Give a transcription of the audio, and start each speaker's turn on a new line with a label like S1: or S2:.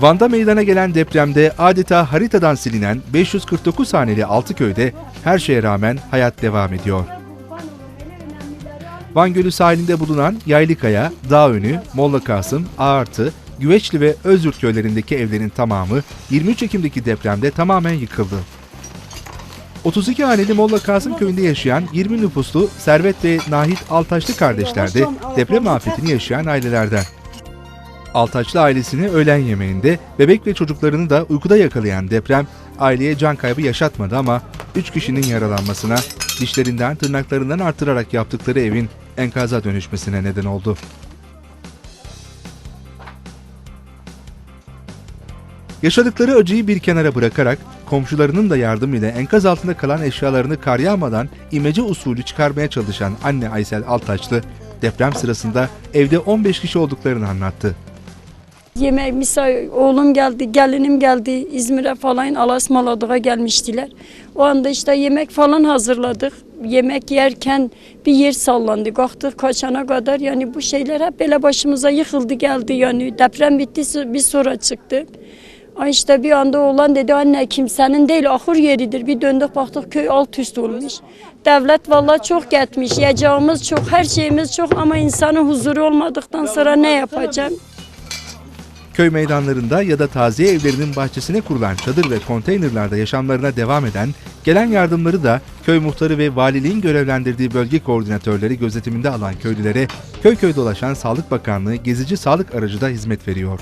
S1: Van'da meydana gelen depremde adeta haritadan silinen 549 haneli Altıköy'de her şeye rağmen hayat devam ediyor. Van Gölü sahilinde bulunan Yaylıkaya, Dağönü, Molla Kasım, Ağartı, Güveçli ve Özyurt köylerindeki evlerin tamamı 23 Ekim'deki depremde tamamen yıkıldı. 32 haneli Molla Kasım köyünde yaşayan 20 nüfuslu Servet ve Nahit Altaşlı kardeşler de deprem afetini yaşayan ailelerden. Altaçlı ailesini öğlen yemeğinde bebek ve çocuklarını da uykuda yakalayan deprem aileye can kaybı yaşatmadı ama 3 kişinin yaralanmasına, dişlerinden tırnaklarından artırarak yaptıkları evin enkaza dönüşmesine neden oldu. Yaşadıkları acıyı bir kenara bırakarak komşularının da yardımıyla enkaz altında kalan eşyalarını kar yağmadan imece usulü çıkarmaya çalışan anne Aysel Altaçlı deprem sırasında evde 15 kişi olduklarını anlattı.
S2: Yemek misal oğlum geldi, gelinim geldi İzmir'e falan Alasmalı'ya gelmiştiler. O anda işte yemek falan hazırladık. Yemek yerken bir yer sallandı. Kalktık kaçana kadar yani bu şeyler hep böyle başımıza yıkıldı geldi yani. Deprem bitti bir sonra çıktı. İşte bir anda oğlan dedi anne kimsenin değil ahır yeridir. Bir döndük baktık köy alt üst olmuş. Devlet vallahi çok getmiş. Yiyeceğimiz çok, her şeyimiz çok ama insanın huzuru olmadıktan sonra ne yapacağım?
S1: Köy meydanlarında ya da taziye evlerinin bahçesine kurulan çadır ve konteynerlarda yaşamlarına devam eden, gelen yardımları da köy muhtarı ve valiliğin görevlendirdiği bölge koordinatörleri gözetiminde alan köylülere köy köy dolaşan Sağlık Bakanlığı gezici sağlık aracı da hizmet veriyor.